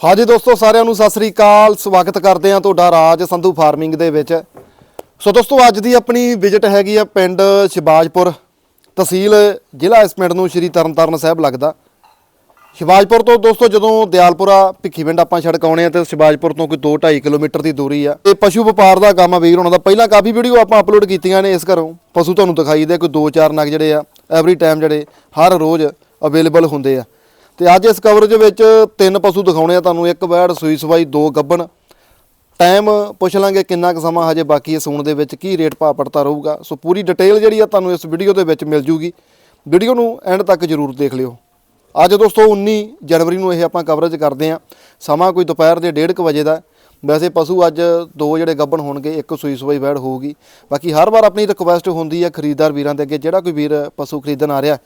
ਹਾਂਜੀ ਦੋਸਤੋ, ਸਾਰਿਆਂ ਨੂੰ ਸਤਿ ਸ੍ਰੀ ਅਕਾਲ। ਸਵਾਗਤ ਕਰਦੇ ਹਾਂ ਤੁਹਾਡਾ ਰਾਜ ਸੰਧੂ ਫਾਰਮਿੰਗ ਦੇ ਵਿੱਚ। ਸੋ ਦੋਸਤੋ, ਅੱਜ ਦੀ ਆਪਣੀ ਵਿਜ਼ਿਟ ਹੈਗੀ ਆ ਪਿੰਡ ਸ਼ਿਬਾਜਪੁਰ ਤਹਿਸੀਲ ਜ਼ਿਲ੍ਹਾ ਇਸ ਪਿੰਡ ਨੂੰ ਸ਼੍ਰੀ ਤਰਨਤਾਰਨ ਸਾਹਿਬ ਲੱਗਦਾ। ਸ਼ਿਵਾਜਪੁਰ ਤੋਂ ਦੋਸਤੋ, ਜਦੋਂ ਦਿਆਲਪੁਰਾ ਭਿੱਖੀਵਿੰਡ ਆਪਾਂ ਸੜਕ ਆਉਣੇ ਆ ਤੇ ਸ਼ਿਵਾਜਪੁਰ ਤੋਂ ਕੋਈ 2.5 ਕਿਲੋਮੀਟਰ ਦੀ ਦੂਰੀ ਆ। ਇਹ ਪਸ਼ੂ ਵਪਾਰ ਦਾ ਕੰਮ ਆ ਵੀਰ, ਉਹਨਾਂ ਦਾ ਪਹਿਲਾਂ ਕਾਫੀ ਵੀਡੀਓ ਆਪਾਂ ਅਪਲੋਡ ਕੀਤੀਆਂ ਨੇ ਇਸ ਘਰੋਂ। ਪਸ਼ੂ ਤੁਹਾਨੂੰ ਦਿਖਾਈ ਦੇ ਕੋਈ 2-4 ਨਗ ਜਿਹੜੇ ਆ ਐਵਰੀ ਟਾਈਮ ਜਿਹੜੇ ਹਰ ਰੋਜ਼ ਅਵੇਲੇਬਲ ਹੁੰਦੇ ਆ। ਤੇ ਅੱਜ ਇਸ ਕਵਰੇਜ ਵਿੱਚ ਤਿੰਨ ਪਸ਼ੂ ਦਿਖਾਉਣੇ ਆ ਤੁਹਾਨੂੰ, ਇੱਕ ਵੈੜ, ਸੂਈ ਸਵਾਈ, ਦੋ ਗੱਬਣ। ਟਾਈਮ ਪੁੱਛ ਲਾਂਗੇ ਕਿੰਨਾ ਕੁ ਸਮਾਂ ਹਜੇ ਬਾਕੀ ਹੈ ਸੂਣ ਦੇ ਵਿੱਚ, ਕੀ ਰੇਟ ਭਾਅ ਪੜਤਾ ਰਹੂਗਾ। ਸੋ ਪੂਰੀ ਡਿਟੇਲ ਜਿਹੜੀ ਆ ਤੁਹਾਨੂੰ ਇਸ ਵੀਡੀਓ ਦੇ ਵਿੱਚ ਮਿਲ ਜੂਗੀ। ਵੀਡੀਓ ਨੂੰ ਐਂਡ ਤੱਕ ਜਰੂਰ ਦੇਖ ਲਿਓ। ਅੱਜ ਦੋਸਤੋ 19 ਜਨਵਰੀ ਨੂੰ ਇਹ ਆਪਾਂ ਕਵਰੇਜ ਕਰਦੇ ਆ। ਸਮਾਂ ਕੋਈ ਦੁਪਹਿਰ ਦੇ 1:30 ਵਜੇ ਦਾ। ਵੈਸੇ ਪਸ਼ੂ ਅੱਜ ਦੋ ਜਿਹੜੇ ਗੱਬਣ ਹੋਣਗੇ, ਇੱਕ ਸੂਈ ਸਵਾਈ ਵੈੜ ਹੋਊਗੀ। ਬਾਕੀ ਹਰ ਵਾਰ ਆਪਣੀ ਰਿਕੁਐਸਟ ਹੁੰਦੀ ਹੈ ਖਰੀਦਦਾਰ ਵੀਰਾਂ ਦੇ ਅੱਗੇ। ਜਿਹੜਾ ਕੋਈ ਵੀਰ ਪਸ਼ੂ ਖਰੀਦਣ ਆ ਰਿਹਾ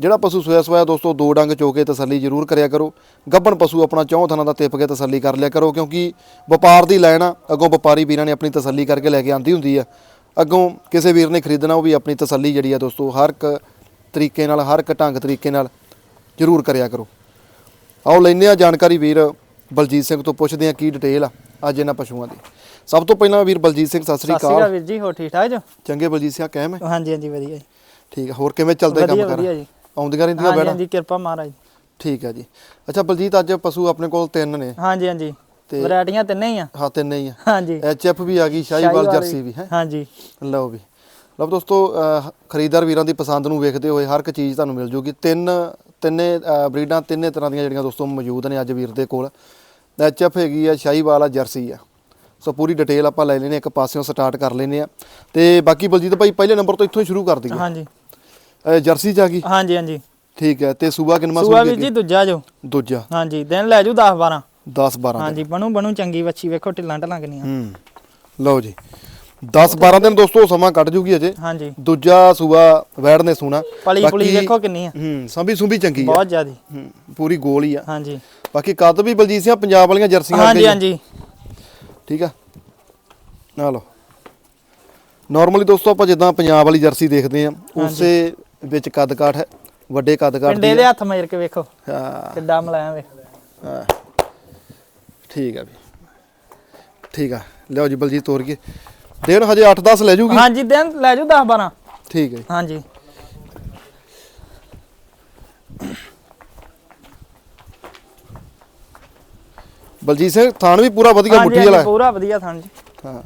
ਜਿਹੜਾ ਪਸ਼ੂ ਸੋਇਆ ਸੋਇਆ ਦੋਸਤੋ ਦੋ ਡੰਗ ਚੋ ਕੇ ਤਸੱਲੀ ਜ਼ਰੂਰ ਕਰਿਆ ਕਰੋ। ਗੱਬਣ ਪਸ਼ੂ ਆਪਣਾ ਚੌਂ ਥਾਂ ਦਾ ਤਿਪ ਕੇ ਤਸੱਲੀ ਕਰ ਲਿਆ ਕਰੋ ਕਿਉਂਕਿ ਵਪਾਰ ਦੀ ਲਾਈਨ ਆ ਅੱਗੋਂ ਵਪਾਰੀ ਵੀਰਾਂ ਨੇ ਆਪਣੀ ਤਸੱਲੀ ਕਰਕੇ ਲੈ ਕੇ ਆਂਦੀ ਹੁੰਦੀ ਆ। ਅੱਗੋਂ ਕਿਸੇ ਵੀਰ ਨੇ ਖਰੀਦਣਾ ਉਹ ਵੀ ਆਪਣੀ ਤਸੱਲੀ ਜਿਹੜੀ ਆ ਦੋਸਤੋ ਹਰ ਇੱਕ ਤਰੀਕੇ ਨਾਲ ਹਰ ਇੱਕ ਢੰਗ ਤਰੀਕੇ ਨਾਲ ਜ਼ਰੂਰ ਕਰਿਆ ਕਰੋ। ਆਓ ਲੈਂਦੇ ਆ ਜਾਣਕਾਰੀ ਵੀਰ ਬਲਜੀਤ ਸਿੰਘ ਤੋਂ ਪੁੱਛਦੇ ਆ ਕੀ ਡਿਟੇਲ ਆ ਅੱਜ ਇਹਨਾਂ ਪਸ਼ੂਆਂ ਦੀ। ਸਭ ਤੋਂ ਪਹਿਲਾਂ ਵੀਰ ਬਲਜੀਤ ਸਿੰਘ ਸਤਿ ਸ੍ਰੀ ਸਤਿ ਸ਼੍ਰੀ ਅਕਾਲ। ਅਕਾਲ ਵੀਰ ਜੀ ਹੋ ਠੀਕ ਠਾਕ ਜੋ? ਚੰਗੇ ਬਲਜੀਤ ਸਿੰਘ ਕਹਿ ਮੈਂ ਹਾਂਜੀ ਹਾਂਜੀ ਵਧੀਆ ਜੀ। ਠੀਕ ਆ ਹੋਰ ਕਿਵੇਂ ਚੱਲਦਾ ਕੰਮ ਕਰ? ਵਧੀਆ ਜੀ। ਆਉਂਦੀਆਂ ਰਹਿੰਦੀਆਂ ਹਾਂਜੀ ਬੈੜਾ ਹਾਂਜੀ ਕਿਰਪਾ ਮਹਾਰਾਜ। ਠੀਕ ਹੈ ਜੀ। ਅੱਛਾ ਬਲਜੀਤ ਅੱਜ ਪਸ਼ੂ ਆਪਣੇ ਕੋਲ ਤਿੰਨ ਨੇ। ਹਾਂਜੀ ਹਾਂਜੀ। ਤੇ- ਵੈਰਾਈਟੀਆਂ ਤਿੰਨੇ ਹੀ ਆ। ਹਾਂ ਤਿੰਨ ਹੀ ਆ। ਹਾਂਜੀ। ਐਚਐਫ ਵੀ ਆ ਗਈ ਸ਼ਾਹੀਵਾਲ ਸ਼ਾਹੀਵਾਲ ਜਰਸੀ ਵੀ ਹੈ? ਹਾਂਜੀ। ਲਓ ਵੀ। ਲਓ ਦੋਸਤੋ ਅਹ, ਖਰੀਦਦਾਰ ਵੀਰਾਂ ਦੀ ਪਸੰਦ ਨੂੰ ਵੇਖਦੇ ਹੋਏ ਹਰ ਇੱਕ ਚੀਜ਼ ਤੁਹਾਨੂੰ ਮਿਲ ਜੂਗੀ। ਤਿੰਨ ਤਿੰਨੇ ਅਹ, ਬਰੀਡਾਂ ਤਿੰਨੇ ਤਰ੍ਹਾਂ ਦੀਆਂ ਜਿਹੜੀਆਂ ਦੋਸਤੋ ਮੌਜੂਦ ਨੇ ਅੱਜ ਵੀਰ ਦੇ ਕੋਲ। ਐਚਐਫ ਹੈਗੀ ਆ ਸ਼ਾਹੀਵਾਲ ਆ ਜਰਸੀ ਆ। ਸੋ ਪੂਰੀ ਡਿਟੇਲ ਆਪਾਂ ਲੈ ਲੈਨੇ ਇੱਕ ਪਾਸਿਓਂ ਸਟਾਰਟ ਕਰ ਲੈਨੇ ਆ ਤੇ ਬਾਕੀ ਬਲਜੀਤ ਭਾਈ ਪਹਿਲੇ ਨੰਬਰ ਤੋਂ ਇੱਥੋਂ ਹੀ ਸ਼ੁਰੂ ਕਰ ਦਈਏ। ਹਾਂਜੀ। ਅਹ, ਜਰਸੀ ਚ ਆ ਗਈ? ਹਾਂਜੀ ਹਾਂਜੀ। ਠੀਕ ਹੈ ਤੇ ਸੂਬਾ ਕਿੰਨਾ ਸੂਆ ਸੂਆ ਵੀਰ ਜੀ ਦੂਜਾ ਜੋ। ਦੂਜਾ। ਹਾਂਜੀ ਦਿਨ ਲੈ ਜੂ 10 12 10 12 ਹਾਂਜੀ ਬਣੂ ਬਣੂ ਚੰਗੀ ਵੱਛੀ ਵੇਖੋ ਢਿੱਲਾਂ ਢਲਾਂ ਕਿੰਨੀਆਂ। ਹੂੰ ਲਓ ਜੀ। 10 12 ਦਿਨ ਦੋਸਤੋ ਸਮਾਂ ਕੱਢ ਜੂਗੀ ਅਜੇ। ਹਾਂਜੀ। ਦੂਜਾ ਸੂਆ ਵੈੜ ਨੇ ਸੂਣਾ। ਪਲੀ ਪੁਲੀ ਵੇਖੋ ਕਿੰਨੀ ਆ। ਹੂੰ ਸੰਭੀ ਸੁੰਭੀ ਚੰਗੀ ਆ। ਬਹੁਤ ਜ਼ਿਆਦੀ। ਹੂੰ, ਪੂਰੀ ਗੋਲ ਹੀ ਆ। ਹਾਂਜੀ। ਬਾਕੀ ਕੱਦ ਵੀ ਬਲਜੀਤ ਸਿੰਘ ਪੰਜਾਬ ਵਾਲੀਆਂ ਜਰਸੀਆਂ ਹਾਂਜੀ ਅੱਗੇ ਹੀ ਆ। ਹਾਂਜੀ। ਠੀਕ ਆ? ਆ ਲਓ। ਨਾਰਮਲੀ ਦੋਸਤੋ ਆਪਾਂ ਜਿੱਦਾਂ ਪੰਜਾਬ ਵਾਲੀ ਜਰਸੀ ਦੇਖਦੇ ਆ ਉਸੇ ਵਿੱਚ ਕੱਦ ਕਾਠ ਹੈ ਵੱਡੇ ਕੱਦ ਕਾਠ ਪਿੰਡੇ ਦੀ ਦੇ ਹੱਥ ਮਾਰ ਕੇ ਵੇਖੋ ਹਾਂ। ਕਿੱਡਾ ਮਲਾਇਆ ਵੇਖ। ਹਾਂ। ਠੀਕ ਆ ਵੀ। ਠੀਕ ਆ। ਲਿਓ ਜੀ ਬਲਜੀਤ ਤੋਰ ਕੇ। ਦਿਨ ਹਜੇ 8-10 ਲੈ ਜੂਗੀ? ਹਾਂਜੀ ਦਿਨ ਲੈ ਜੂ 10 12 ਠੀਕ ਹੈ। ਹਾਂਜੀ। ਬਲਜੀਤ ਸਿੰਘ ਥਾਣ ਵੀ ਪੂਰਾ ਵਧੀਆ ਮੁੱਠੀ ਵਾਲਾ ਪੂਰਾ ਵਧੀਆ ਥਣ ਜੀ। ਹਾਂ।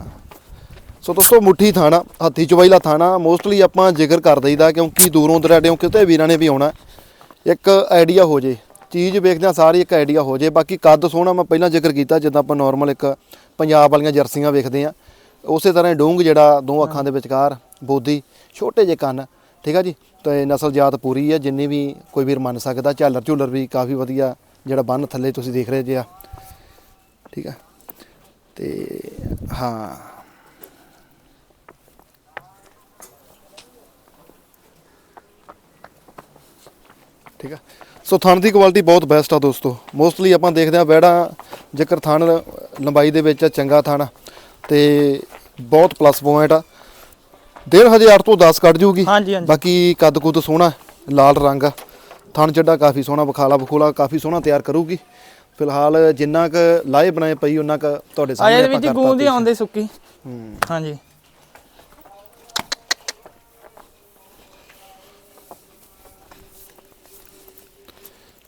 ਸੋ ਦੋਸਤੋ, ਮੁੱਠੀ ਥਾਣਾ, ਹੱਥੀ ਚਵਾਈਲਾ ਥਾਣਾ ਮੋਸਟਲੀ ਆਪਾਂ ਜ਼ਿਕਰ ਕਰ ਦਈਦਾ ਕਿਉਂਕਿ ਦੂਰੋਂ ਦਰਾਡਿਓਂ ਕਿਤੇ ਵੀਰਾਂ ਨੇ ਵੀ ਆਉਣਾ। ਇੱਕ ਆਈਡੀਆ ਹੋ ਜੇ, ਚੀਜ਼ ਵੇਖਦਿਆਂ ਸਾਰੀ ਇੱਕ ਆਈਡੀਆ ਹੋ ਜੇ, ਬਾਕੀ ਕੱਦ ਸੋਹਣਾ ਮੈਂ ਪਹਿਲਾਂ ਜ਼ਿਕਰ ਕੀਤਾ, ਜਿੱਦਾਂ ਆਪਾਂ ਨਾਰਮਲ ਇੱਕ ਪੰਜਾਬ ਵਾਲੀਆਂ ਜਰਸੀਆਂ ਵੇਖਦੇ ਆ ਉਸੇ ਤਰ੍ਹਾਂ ਹੀ ਡੂੰਗ ਜਿਹੜਾ ਦੋ ਅੱਖਾਂ ਦੇ ਵਿਚਕਾਰ ਬੋਦੀ, ਛੋਟੇ ਜਿਹੇ ਕੰਨ, ਠੀਕ ਆ ਜੀ? ਤੇ ਨਸਲ ਜਾਤ ਪੂਰੀ ਹੈ ਜਿੰਨੀ ਵੀ ਕੋਈ ਵੀਰ ਮੰਨ ਸਕਦਾ, ਝਾਲਰ ਝੂਲਰ ਵੀ ਕਾਫੀ ਵਧੀਆ ਜਿਹੜਾ ਬੰਨ ਥੱਲੇ ਤੁਸੀਂ ਦੇਖ ਰਹੇ ਜੇ ਆ। ਠੀਕ ਆ? ਤੇ ਹਾਂ ਠੀਕ ਆ? ਸੋ ਥਣ ਦੀ ਕੁਆਲਿਟੀ ਬਹੁਤ ਬੈਸਟ ਆ ਦੋਸਤੋ। ਮੋਸਟਲੀ ਆਪਾਂ ਦੇਖਦੇ ਆ ਵੈੜਾ ਜੇਕਰ ਥਣ ਲੰਬਾਈ ਦੇ ਵਿੱਚ ਆ, ਚੰਗਾ ਥਣ ਤੇ ਬਹੁਤ ਪਲੱਸ ਪੁਆਇੰਟ ਆ। ਦਿਨ ਹਜੇ 8 ਤੋਂ 10 ਕੱਢ ਜੂਗੀ। ਬਾਕੀ ਕੱਦ ਕੁੱਦ ਸੋਹਣਾ ਲਾਲ ਰੰਗ ਆ। ਥਣ ਚੱਡਾ ਕਾਫੀ ਸੋਹਣਾ ਬਖਾਲਾ ਬਖੂਲਾ ਕਾਫੀ ਸੋਹਣਾ ਤਿਆਰ ਕਰੂਗੀ। ਫਿਲਹਾਲ ਜਿੰਨਾ ਕ ਲਾਏ ਬਣਾਏ ਪਈ ਉਹਨਾਂ ਕ ਤੁਹਾਡੇ ਸਾਹਮਣੇ ਆਏ ਵਿੱਚ ਗੂੰਦ ਹੀ। ਆਉਂਦੇ ਸੁੱਕੀ। ਹਾਂਜੀ।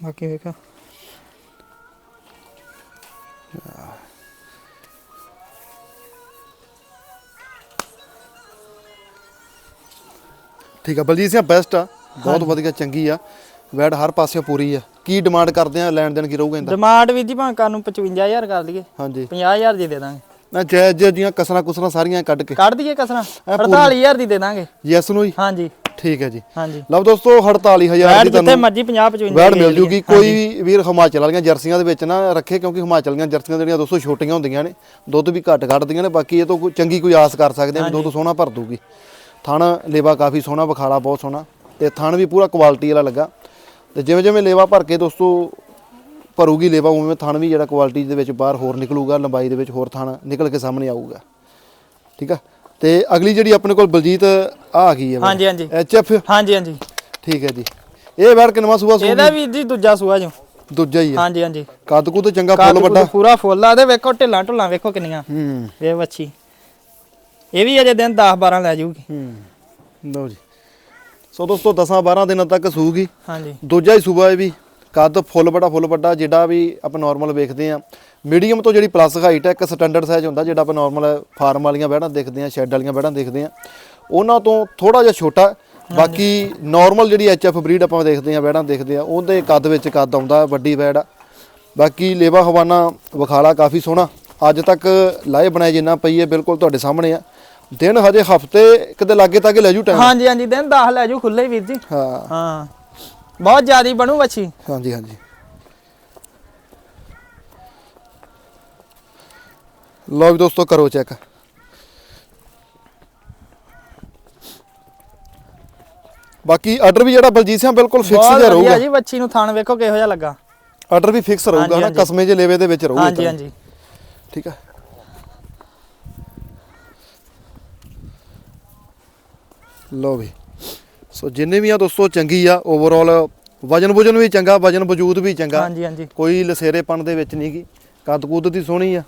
ਬਾਕੀ ਵੇਖੋ। ਠੀਕ ਆ ਬਲਜੀਤ ਸਿੰਘ ਬੈਸਟ ਆ। ਬਹੁਤ ਵਧੀਆ ਚੰਗੀ ਆ। ਵੈਡ ਹਰ ਪਾਸਿਓਂ ਪੂਰੀ ਆ। ਕੀ ਡਿਮਾਂਡ ਕਰਦੇ ਆ? ਲੈਣ ਦੇਣ ਕੀ ਰਹੂਗਾ ਇਹਦਾ? ਡਿਮਾਂਡ ਵੀ ਜੀ ਭਾਂ ਕਰ ਨੂੰ 55000 ਕਰ ਲਈਏ। ਹਾਂਜੀ। 50000 ਦੀ ਦੇ ਦਾਂਗੇ। ਨਾ ਜੈ ਜੈ ਦੀਆਂ ਕਸਰਾਂ ਕੁਸਰਾਂ ਸਾਰੀਆਂ ਕੱਢ ਕੇ। ਕੱਢ ਦਈਏ ਕਸਰਾਂ। ਇਹ ਪੂਰੀ- 48000 ਦੀ ਦੇ ਦਾਂਗੇ। ਯੈਸ ਨੂੰ ਹੀ? ਹਾਂਜੀ। ਠੀਕ ਹੈ ਜੀ। ਹਾਂਜੀ। ਲਓ ਦੋਸਤੋ 48000 ਵੈਟ ਦੀ ਜਿੱਥੇ ਤੁਹਾਨੂੰ ਮਰਜ਼ੀ 50 55 ਵੈਡ ਮਿਲ ਜੂਗੀ। ਕੋਈ ਵੀ ਵੀਰ ਹਿਮਾਚਲ ਵਾਲੀਆਂ ਜਰਸੀਆਂ ਦੇ ਵਿੱਚ ਨਾ ਰੱਖੇ ਕਿਉਂਕਿ ਹਿਮਾਚਲ ਦੀਆਂ ਜਰਸੀਆਂ ਜਿਹੜੀਆਂ ਦੋਸਤੋ ਛੋਟੀਆਂ ਹੁੰਦੀਆਂ ਨੇ ਦੁੱਧ ਵੀ ਘੱਟ ਕੱਢਦੀਆਂ ਨੇ ਬਾਕੀ ਇਹ ਤੋਂ ਕੋਈ ਚੰਗੀ ਕੋਈ ਆਸ ਕਰ ਸਕਦੇ ਆ ਵੀ ਦੁੱਧ ਸੋਹਣਾ ਭਰ ਦੂਗੀ। ਥਣ ਲੇਵਾ ਕਾਫੀ ਸੋਹਣਾ ਵਿਖਾਲਾ ਬਹੁਤ ਸੋਹਣਾ ਤੇ ਥਣ ਵੀ ਪੂਰਾ ਕੁਆਲਿਟੀ ਵਾਲਾ ਲੱਗਾ। ਤੇ ਜਿਵੇਂ ਜਿਵੇਂ ਲੇਵਾ ਭਰ ਕੇ ਦੋਸਤੋ ਭਰੂਗੀ ਲੇਵਾ ਉਵੇਂ ਥਣ ਵੀ ਜਿਹੜਾ ਕੁਆਲਿਟੀ ਦੇ ਵਿੱਚ ਬਾਹਰ ਹੋਰ ਨਿਕਲੂਗਾ ਲੰਬਾਈ ਦੇ ਵਿੱਚ ਹੋਰ ਥਣ ਨਿਕਲ ਕੇ ਸਾਹਮਣੇ ਆਊਗਾ। ਠੀਕ ਆ? ਤੇ ਅਗਲੀ ਜਿਹੜੀ ਆਪਣੇ ਕੋਲ ਬਲਜੀਤ ਆ ਆ ਗਈ ਹੈ ਹਾਂਜੀ ਹਾਂਜੀ। ਐਚ ਐਫ ਹਾਂਜੀ ਹਾਂਜੀ। ਠੀਕ ਹੈ ਜੀ। ਇਹ ਵੈੜ ਕਿਨਵਾ ਸੂਆ ਸੂ ਇਹਦਾ ਵੀ ਜੀ ਦੂਜਾ ਸੂਆ ਜੋ। ਦੂਜਾ ਹੀ ਆ ਹਾਂਜੀ ਹਾਂਜੀ। ਕੱਦ ਕੁੱਦ ਚੰਗਾ ਕੱਦ ਫੁੱਲ ਵੱਡਾ। ਪੂਰਾ ਫੁੱਲ ਆ। ਤੇ ਵੇਖੋ ਢਿੱਲਾਂ ਢੁੱਲਾਂ ਵੇਖੋ ਕਿੰਨੀਆਂ। ਹੂੰ। ਵੇ ਵੱਛੀ। ਇਹ ਵੀ ਅਜੇ ਦਿਨ 10 12 ਲੈ ਜਾਊਗੀ। ਹੂੰ। ਲਓ ਜੀ। ਸੋ ਦੋਸਤੋ 10 12 ਦਿਨਾਂ ਤੱਕ ਸੂਗੀ। ਹਾਂਜੀ। ਦੂਜਾ ਹੀ ਸੂਬਾ ਇਹ ਵੀ। ਕੱਦ ਫੁੱਲ ਬੜਾ ਫੁੱਲ ਵੱਡਾ ਜਿਹੜਾ ਵੀ ਆਪਾਂ ਨਾਰਮਲ ਵੇਖਦੇ ਆ ਮੀਡੀਅਮ ਤੋਂ ਜਿਹੜੀ ਪਲੱਸ ਹਾਈਟ ਹੈ ਇੱਕ ਸਟੈਂਡਰਡ ਸਾਈਜ਼ ਹੁੰਦਾ ਜਿਹੜਾ ਆਪਾਂ ਨਾਰਮਲ ਫਾਰਮ ਵਾਲੀਆਂ ਬੈੜਾਂ ਦੇਖਦੇ ਆ ਸ਼ੈੱਡ ਵਾਲੀਆਂ ਬੈੜਾਂ ਦੇਖਦੇ ਆ ਉਹਨਾਂ ਤੋਂ ਥੋੜਾ ਜਿਹਾ ਛੋਟਾ ਬਾਕੀ ਨਾਰਮਲ ਜਿਹੜੀ ਐਚਐਫ ਬਰੀਡ ਆਪਾਂ ਦੇਖਦੇ ਆ ਬੈੜਾਂ ਦੇਖਦੇ ਆ ਉਹਦੇ ਕੱਦ ਵਿੱਚ ਕੱਦ ਆਉਂਦਾ ਵੱਡੀ ਬੈੜ ਆ ਬਾਕੀ ਲੇਵਾ ਹਵਾਨਾ ਵਿਖਾਲਾ ਕਾਫੀ ਸੋਹਣਾ। ਅੱਜ ਤੱਕ ਲਾਏ ਬਣਾਏ ਜਿੰਨਾ ਪਈ ਹੈ ਬਿਲਕੁਲ ਤੁਹਾਡੇ ਸਾਹਮਣੇ ਆ। ਦਿਨ ਹਜੇ ਹਫ਼ਤੇ ਕਿਤੇ ਲਾਗੇ ਤੱਕ ਲੈ ਜੂ ਟਾਈਮ ਹਾਂਜੀ ਹਾਂਜੀ ਦਿਨ 10 ਲੈ ਜਾਊ ਖੁੱਲੇ ਵੀਰ ਜੀ। ਹਾਂ। ਹਾਂ। ਬਹੁਤ ਜ਼ਿਆਦੀ ਬਣੂ ਵੱਛੀ। ਹਾਂਜੀ ਹਾਂਜੀ। ਵੀ ਦੋਸਤੋ ਕਰੋ ਚੈੱਕ ਬਾਕੀ ਆਰਡਰ ਵੀ ਜਿਹੜਾ ਬਲਜੀਤ ਸਿੰਘ ਬਿਲਕੁਲ ਫਿਕਸ ਜਿਹਾ ਰਹੂਗਾ। ਜੀ ਵੱਛੀ ਨੂੰ ਥਣ ਵੇਖੋ ਕਿਹੋ ਜਿਹਾ ਲੱਗਾ। ਆਰਡਰ ਵੀ ਫਿਕਸ ਰਹੂਗਾ ਹਾਂਜੀ, ਨਾ ਹਾਂਜੀ। ਕਸਮੇ ਜੇ ਲੇਵੇ ਦੇ ਵਿੱਚ ਰਹੂਗਾ ਹਾਂਜੀ ਹਾਂਜੀ। ਠੀਕ ਹੈ ਲਓ ਵੀ। ਸੋ ਜਿੰਨੇ ਵੀ ਆ ਦੋਸਤੋ ਚੰਗੀ ਆ ਓਵਰਆਲ ਵਜਨ ਵੁਜਨ ਵੀ ਚੰਗਾ ਵਜਨ ਵਜੂਦ ਵੀ ਚੰਗਾ। ਹਾਂਜੀ ਹਾਂਜੀ। ਕੋਈ ਲਸੇਰੇਪਣ ਦੇ ਵਿੱਚ ਨਹੀਂ ਗੀ ਕੱਦ ਕੁੱਦ ਦੀ ਸੋਹਣੀ ਆ।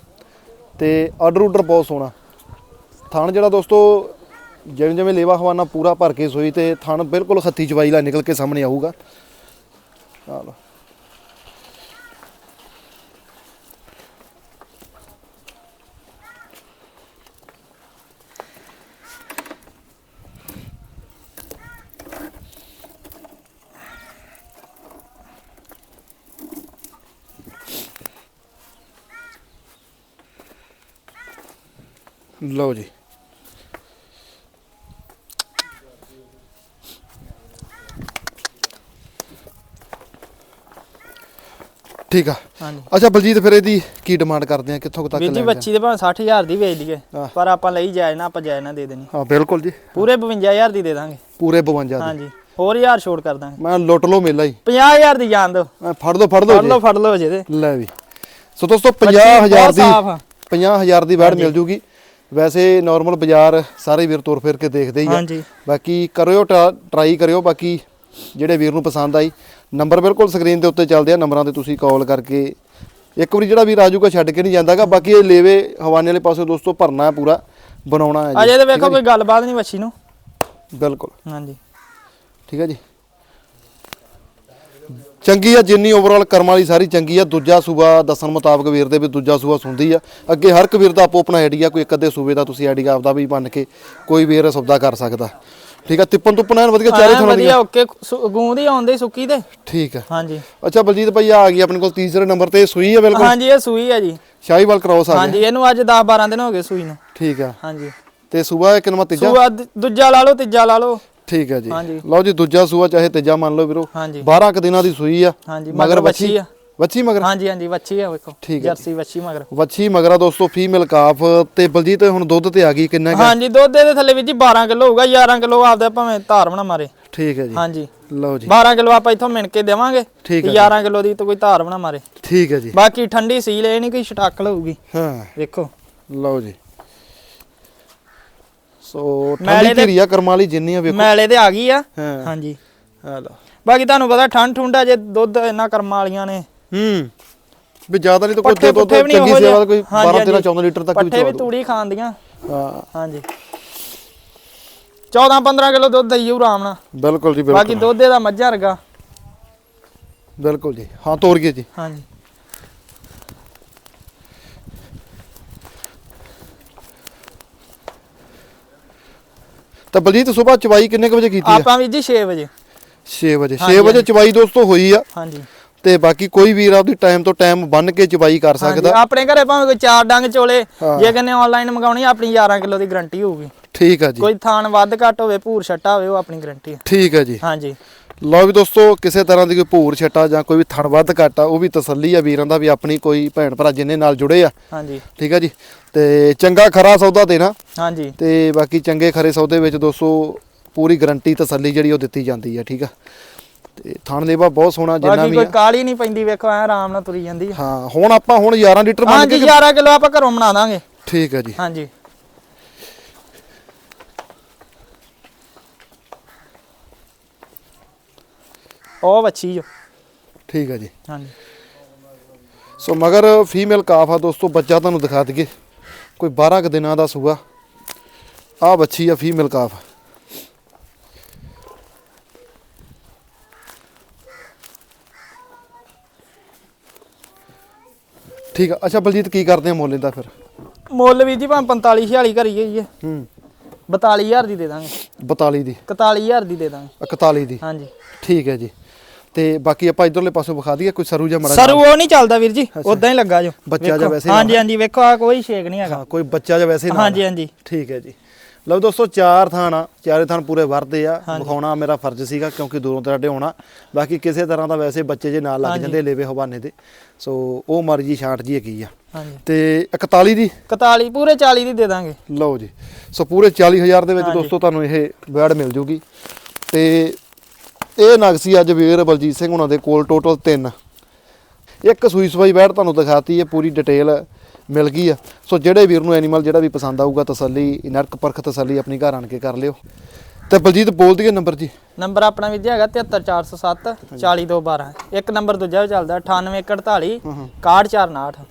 ਤੇ ਆਰਡਰ ਉਡਰ ਬਹੁਤ ਸੋਹਣਾ। ਥਣ ਜਿਹੜਾ ਦੋਸਤੋ ਜਿਵੇਂ ਜਿਵੇਂ ਲੇਵਾ ਹਵਾਨਾ ਪੂਰਾ ਭਰ ਕੇ ਸੋਈ ਤੇ ਥਣ ਬਿਲਕੁਲ ਖੱਤੀ ਚਵਾਈ ਲਾ ਨਿਕਲ ਕੇ ਸਾਹਮਣੇ ਆਊਗਾ। ਆ ਲਓ ਜੀ। ਠੀਕ ਆ। ਹਾਂਜੀ। ਅੱਛਾ ਬਲਜੀਤ ਫਿਰ ਇਹਦੀ ਕੀ ਡਿਮਾਂਡ ਕਰਦੇ ਆ? ਕਿੱਥੋਂ ਤੱਕ ਵੀਰ ਜੀ ਵੱਛੀ ਦੇ ਭਾਵੇਂ 60000 ਦੀ ਵੇਚ ਲਈਏ ਹਾਂ। ਪਰ ਆਪਾਂ ਲਈ ਜਾਇਜ਼ ਨਾ ਆਪਾਂ ਜਾਇਜ਼ ਨਾ ਦੇ ਦੇਣੀ। ਹਾਂ ਬਿਲਕੁਲ ਜੀ। ਪੂਰੇ 52000 ਦੀ ਦੇ ਦਾਂਗੇ। ਪੂਰੇ 52 ਦੀ। ਹਾਂਜੀ ਹੋਰ ਹਜ਼ਾਰ ਛੋੜ ਕਰ ਦਾਂਗੇ। ਮੈਂ ਲੁੱਟ ਲਓ ਮੇਲਾ ਹੀ। 50000 ਦੀ ਜਾਣ ਦੋ ਮੈਂ ਫੜ ਦੋ ਫੜ ਦੋ ਫੜ ਲਓ ਫੜ ਲਓ ਜੇ ਤੇ। ਲੈ ਵੀ। ਸੋ ਦੋਸਤੋ ਵੱਛੀ 50000 ਬਹੁਤ ਦੀ ਸਾਫ਼ ਆ। 50000 ਦੀ ਵੈੜ ਮਿਲ ਜੂਗੀ। ਵੈਸੇ ਨਾਰਮਲ ਬਾਜ਼ਾਰ ਸਾਰੇ ਵੀਰ ਤੁਰ ਫਿਰ ਕੇ ਦੇਖਦੇ ਹੀ ਆ। ਹਾਂਜੀ। ਬਾਕੀ ਕਰਿਓ ਟਰਾਈ ਕਰਿਓ ਬਾਕੀ ਜਿਹੜੇ ਵੀਰ ਨੂੰ ਪਸੰਦ ਆਈ ਨੰਬਰ ਬਿਲਕੁਲ ਸਕਰੀਨ ਦੇ ਉੱਤੇ ਚੱਲਦੇ ਆ ਨੰਬਰਾਂ ਤੇ ਤੁਸੀਂ ਕਾਲ ਕਰਕੇ ਇੱਕ ਵਾਰੀ ਜਿਹੜਾ ਵੀਰ ਆਜੂਗਾ ਛੱਡ ਕੇ ਨਹੀਂ ਜਾਂਦਾਗਾ ਬਾਕੀ ਇਹ ਲੇਵੇ ਹਵਾਨੇ ਵਾਲੇ ਪਾਸੇ ਦੋਸਤੋ ਭਰਨਾ ਹੈ ਪੂਰਾ ਬਣਾਉਣਾ ਹੈ ਅਜੇ ਤੇ ਵੇਖੋ ਕੋਈ ਗੱਲਬਾਤ ਨਹੀਂ ਵੱਛੀ ਨੂੰ। ਬਿਲਕੁਲ। ਹਾਂਜੀ। ਠੀਕ ਹੈ ਜੀ? ਚੰਗੀ ਆ ਜਿੰਨੀ ਓਵਰਆਲ ਕਰਮ ਵਾਲੀ ਸਾਰੀ ਚੰਗੀ ਆ ਦੂਜਾ ਸੂਬਾ ਦੱਸਣ ਮੁਤਾਬਕ ਵੀਰ ਦੇ ਵੀ ਦੂਜਾ ਸੂਬਾ ਸੁਣਦੀ ਆ। ਅੱਗੇ ਹਰ ਇੱਕ ਵੀਰ ਦਾ ਆਪੋ ਆਪਣਾ ਆਈਡੀਆ ਕੋਈ ਇੱਕ ਅੱਧੇ ਸੂਬੇ ਦਾ ਤੁਸੀਂ ਆਈਡੀਆ ਆਪਦਾ ਵੀ ਬਣ ਕੇ ਕੋਈ ਵੀਰ ਸੌਦਾ ਕਰ ਸਕਦਾ। ਠੀਕ ਆ ਤਿੱਪਨ ਤੁੱਪਨ ਐਨ ਵਧੀਆ ਚਾਰੇ ਐਨ ਵਧੀਆ ਓਕੇ ਗੂੰਦ ਹੀ ਆਉਂਦੀ ਸੁੱਕੀ ਤੇ ਠੀਕ ਆ। ਹਾਂਜੀ। ਅੱਛਾ ਬਲਜੀਤ ਭਾਈ ਆ ਗਈ ਆਪਣੇ ਕੋਲ ਤੀਸਰੇ ਨੰਬਰ ਤੇ ਸੂਈ ਆ ਬਿਲਕੁਲ? ਹਾਂਜੀ ਇਹ ਸੂਈ ਹੈ ਜੀ। ਸ਼ਾਹੀਵਾਲ ਕ੍ਰੋਸ ਆ ਹਾਂਜੀ ਇਹਨੂੰ ਅੱਜ 10 12 ਦਿਨ ਹੋ ਗਏ ਸੂਈ ਨੂੰ। ਠੀਕ ਆ। ਹਾਂਜੀ। ਤੇ ਸੂਬਾ ਇੱਕ ਨੰਬਰ ਤੀਜਾ? ਸੂਆ ਦ- ਦੂਜਾ ਲਾ ਲਓ ਤੀਜਾ ਲਾ ਲਓ। ਠੀਕ ਹੈ ਜੀ। ਹਾਂਜੀ। ਲਓ ਜੀ ਦੂਜਾ ਸੂਆ ਚਾਹੇ ਤੀਜਾ ਮੰਨ ਲਓ ਵੀਰੋ। ਹਾਂਜੀ। 12 ਕ ਦਿਨਾਂ ਦੀ ਸੂਈ ਆ। ਹਾਂਜੀ ਮਗਰ ਵੱਛੀ? ਵੱਛੀ ਆ। ਵੱਛੀ ਮਗਰ? ਹਾਂਜੀ ਹਾਂਜੀ ਵੱਛੀ ਆ ਵੇਖੋ। ਜਰਸੀ ਵੱਛੀ ਮਗਰ। ਵੱਛੀ ਮਗਰਾ ਦੋਸਤੋ ਫੀਮੇਲ ਕਾਫ ਤੇ ਬਲਜੀਤ ਹੁਣ ਦੁੱਧ ਤੇ ਆ ਗਈ ਕਿੰਨਾ ਕੁ? ਹਾਂਜੀ ਦੁੱਧ ਦੇ ਥੱਲੇ ਵਿੱਚ 12 ਕਿਲੋ ਹੋਊਗਾ 11 ਕਿਲੋ ਆਪਦਾ ਭਾਵੇਂ ਧਾਰ ਬਣਾ ਮਾਰੇ। ਠੀਕ ਹੈ ਜੀ। ਹਾਂਜੀ। ਲਓ ਜੀ। 12 ਕਿਲੋ ਆਪਾਂ ਇੱਥੋਂ ਮਿਣ ਕੇ ਦੇਵਾਂਗੇ ਠੀਕ ਹੈ 11 ਕਿਲੋ ਦੀ ਤਾਂ ਕੋਈ ਧਾਰ ਬਣਾ ਮਾਰੇ। ਠੀਕ ਹੈ ਜੀ। ਬਾਕੀ ਠੰਡੀ ਸੀਲ ਇਹ ਨਹੀਂ ਕੋਈ ਛਟਾਕਲ ਹੋਊਗੀ ਹਾਂ। ਵੇਖੋ। ਲਓ ਜੀ। ਸੋ ਠੰਡੀ ਧੀਰੀ ਆ ਕਰਮਾਂ ਵਾਲੀ ਜਿੰਨੀ ਆ ਵੇਖੋ। ਮੈਲੇ ਤੇ ਆ ਗਈ ਆ। ਹਾਂ। ਹਾਂਜੀ। ਆ ਲਓ। ਬਾਕੀ ਤੁਹਾਨੂੰ ਪਤਾ ਠੰਡ ਠੁੰਡਾ ਜੇ ਦੁੱਧ ਇੰਨਾ ਕਰਮਾਂ ਵਾਲੀਆਂ ਨੇ। ਹੂੰ। ਵੀ ਜ਼ਿਆਦਾ ਨਹੀਂ ਤਾਂ ਕੋਈ ਪੱਠੇ ਦੇ ਦੋ ਪੁੱਠੇ ਵੀ ਨਹੀਂ ਚੰਗੀ ਉਹੋ ਸੇਵਾ ਦਾ ਕੋਈ ਹਾਂਜੀ, 12 13 ਹਾਂਜੀ। 14 ਲੀਟਰ ਤੱਕ ਵੀ ਪੱਠੇ ਵੀ ਤੂੜੀ ਖਾਂਦੀਆਂ। ਹਾਂ। ਹਾਂਜੀ। 14 15 ਕਿਲੋ ਦੁੱਧ ਦਈਓ ਆਰਾਮ ਨਾਲ। ਬਿਲਕੁਲ ਜੀ ਬਾਕੀ ਬਿਲਕੁਲ ਦੁੱਧ ਦਾ ਮੱਝਾਂ ਵਰਗਾ। ਬਿਲਕੁਲ ਜੀ। ਹਾਂ ਤੋੜ ਗਏ ਜੀ। ਹਾਂਜੀ। ਤਾਂ ਬਲਜੀਤ ਸਵੇਰ ਚਵਾਈ ਕਿੰਨੇ ਕੁ ਵਜੇ ਕੀਤੀ ਆ? ਆਪਾਂ ਵੀ ਜੀ 6 ਵਜੇ। 6 ਵਜੇ। 6 ਹਾਂਜੀ, ਵਜੇ ਚਵਾਈ ਦੋਸਤੋ ਹੋਈ ਆ। ਹਾਂਜੀ। ਤੇ ਬਾਕੀ ਕੋਈ ਵੀਰ ਆਪਦੀ ਟਾਈਮ ਤੋਂ ਟਾਈਮ ਬੰਨ ਕੇ ਚਵਾਈ ਕਰ ਸਕਦਾ। ਆਪਣੇ ਘਰੇ ਭਾਵੇਂ ਕੋਈ ਚਾਰ ਡੰਗ ਚੋਲੇ। ਜੇ ਕਹਿੰਨੇ ਆਨਲਾਈਨ ਮੰਗਾਉਣੀ ਆਪਣੀ 11 ਕਿਲੋ ਦੀ ਗਾਰੰਟੀ ਹੋਊਗੀ। ਠੀਕ ਆ ਜੀ। ਕੋਈ ਥਾਨ ਵੱਧ ਘੱਟ ਹੋਵੇ ਭੂਰ ਛੱਟਾ ਹੋਵੇ ਉਹ ਆਪਣੀ ਗਾਰੰਟੀ ਹੈ ਠੀਕ ਹੈ ਜੀ। ਹਾਂਜੀ। ਲਓ ਵੀ ਦੋਸਤੋ ਕਿਸੇ ਤਰ੍ਹਾਂ ਦੀ ਕੋਈ ਭੂਰ ਛੱਟਾ ਜਾਂ ਕੋਈ ਵੀ ਥਣ ਵੱਧ ਘੱਟ ਆ ਉਹ ਵੀ ਤਸੱਲੀ ਆ ਵੀਰਾਂ ਦਾ ਵੀ ਆਪਣੀ ਕੋਈ ਭੈਣ ਭਰਾ ਜਿੰਨੇ ਨਾਲ ਜੁੜੇ ਆ। ਹਾਂਜੀ। ਠੀਕ ਆ ਜੀ? ਤੇ ਚੰਗਾ ਖਰਾ ਸੌਦਾ ਦੇਣਾ। ਹਾਂਜੀ। ਤੇ ਬਾਕੀ ਚੰਗੇ ਖਰੇ ਸੌਦੇ ਵਿੱਚ ਦੋਸਤੋ ਪੂਰੀ ਗਰੰਟੀ ਤਸੱਲੀ ਜਿਹੜੀ ਉਹ ਦਿੱਤੀ ਜਾਂਦੀ ਆ ਠੀਕ ਆ? ਤੇ ਥਣ ਲੇਵਾ ਬਹੁਤ ਸੋਹਣਾ ਜਿੰਨਾ ਬਾਕੀ ਵੀ ਕੋਈ ਆ। ਕਾਲੀ ਨਹੀਂ ਪੈਂਦੀ ਵੇਖੋ ਐ ਆਰਾਮ ਨਾਲ ਤੁਰੀ ਜਾਂਦੀ ਹੈ ਹਾਂ ਹੁਣ ਆਪਾਂ ਹੁਣ 11 ਲੀਟਰ ਮੰਨ ਹਾਂਜੀ ਕੇ 11 ਕਿਲੋ ਆਪਾਂ ਘਰੋਂ ਬਣਾ ਦਾਂਗੇ। ਠੀਕ ਹੈ ਜੀ। ਹਾਂਜੀ। ਉਹ ਵੱਛੀ ਜੋ। ਠੀਕ ਹੈ ਜੀ। ਹਾਂਜੀ। ਸੋ ਮਗਰ ਫੀਮੇਲ ਕਾਫ ਆ ਦੋਸਤੋ ਬੱਚਾ ਤੁਹਾਨੂੰ ਦਿਖਾ ਦਈਏ। ਕੋਈ 12 ਕੁ ਦਿਨਾਂ ਦਾ ਸੂਆ। ਆ ਬੱਚੀ ਆ ਫੀਮੇਲ ਕਾਫ ਠੀਕ ਆ। ਅੱਛਾ ਬਲਜੀਤ ਕੀ ਕਰਦੇ ਆ ਮੁੱਲ ਇਹਦਾ ਫਿਰ? ਮੁੱਲ ਵੀ ਜੀ ਭਾਵੇਂ 45 46 ਕਰੀਏ ਜੀ। ਹੂੰ। 42000 ਦੀ ਦੇ ਦਾਂਗੇ। 42 ਦੀ। 41000 ਦੀ ਦੇ ਦਾਂਗੇ। 41 ਦੀ। ਹਾਂਜੀ। ਠੀਕ ਹੈ ਜੀ। ਤੇ ਬਾਕੀ ਆਪਾਂ ਇਧਰਲੇ ਪਾਸੋਂ ਵਿਖਾ ਦਈਏ ਕੋਈ ਸਰੂ ਜਾਂ ਮੜਾ ਸਰ ਉਹ ਨਹੀਂ ਚੱਲਦਾ ਵੀਰ ਜੀ ਉਦਾਂ ਹੀ ਲੱਗਾ ਜੋ। ਬੱਚਾ ਵੇਖੋ। ਵੈਸੇ ਹਾਂਜੀ ਹਾਂਜੀ ਵੇਖੋ ਆ ਕੋਈ ਸ਼ੇਕ ਨਹੀਂ ਹੈਗਾ। ਹਾਂ ਕੋਈ ਬੱਚਾ ਜਾਂ ਵੈਸੇ ਨਾਲ ਹਾਂਜੀ ਹਾਂਜੀ। ਠੀਕ ਹੈ ਜੀ। ਲਓ ਦੋਸਤੋ ਚਾਰ ਥਾਂ ਆ ਚਾਰੇ ਥਾਂ ਪੂਰੇ ਵਰਦੇ ਆ। ਵਿਖਾਉਣਾ ਮੇਰਾ ਫਰਜ਼ ਸੀਗਾ ਕਿਉਂਕਿ ਦੂਰੋਂ ਤੁਹਾਡੇ ਆਉਣਾ ਬਾਕੀ ਕਿਸੇ ਤਰ੍ਹਾਂ ਦਾ ਵੈਸੇ ਬੱਚੇ ਜੇ ਨਾਲ ਲੱਗ ਜਾਂਦੇ ਲੇਵੇ ਹਵਾਨੇ ਦੇ ਸੋ ਉਹ ਮਰਜ਼ੀ ਛਾਂਟ ਜੀ ਹੈਗੀ ਆ। ਤੇ 41 ਦੀ? 41 ਪੂਰੇ 40 ਦੀ ਦੇ ਦਾਂਗੇ। ਲਓ ਜੀ। ਸੋ ਪੂਰੇ 40000 ਦੇ ਵਿੱਚ ਦੋਸਤੋ ਤੁਹਾਨੂੰ ਇਹ ਬੈਡ ਮਿਲ ਜੂਗੀ। ਤੇ ਇਹ ਨਗਸੀ ਅੱਜ ਵੀਰ ਬਲਜੀਤ ਸਿੰਘ ਉਹਨਾਂ ਦੇ ਕੋਲ ਟੋਟਲ 3 ਇੱਕ ਸੂਈ ਸਵਾਈ ਬੈਡ ਤੁਹਾਨੂੰ ਦਿਖਾਤੀ ਹੈ ਪੂਰੀ ਡਿਟੇਲ ਮਿਲ ਗਈ ਆ। ਸੋ ਜਿਹੜੇ ਵੀਰ ਨੂੰ ਐਨੀਮਲ ਜਿਹੜਾ ਵੀ ਪਸੰਦ ਆਊਗਾ ਤਸੱਲੀ ਨਰਕ ਪਰਖ ਤਸੱਲੀ ਆਪਣੀ ਘਰ ਆਣ ਕੇ ਕਰ ਲਿਓ। ਤੇ ਬਲਜੀਤ ਬੋਲ ਦਈਏ ਨੰਬਰ ਜੀ। ਨੰਬਰ ਆਪਣਾ ਵੀਰ ਜੀ ਹੈਗਾ 73407 40212 ਇੱਕ ਨੰਬਰ ਦੂਜਾ ਵੀ ਚੱਲਦਾ 9848 6449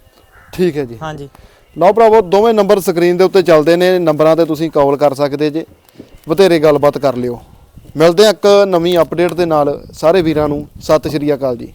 ਠੀਕ ਹੈ ਜੀ। ਹਾਂਜੀ। ਲਓ ਭਰਾਵੋ ਦੋਵੇਂ ਨੰਬਰ ਸਕਰੀਨ ਦੇ ਉੱਤੇ ਚੱਲਦੇ ਨੇ ਨੰਬਰਾਂ ਤੇ ਤੁਸੀਂ ਕਾਲ ਕਰ ਸਕਦੇ ਜੇ। ਬਥੇਰੇ ਗੱਲਬਾਤ ਕਰ ਲਿਓ। ਮਿਲਦੇ ਹਾਂ ਇੱਕ ਨਵੀਂ ਅਪਡੇਟ ਦੇ ਨਾਲ। ਸਾਰੇ ਵੀਰਾਂ ਨੂੰ ਸਤਿ ਸ਼੍ਰੀ ਅਕਾਲ ਜੀ।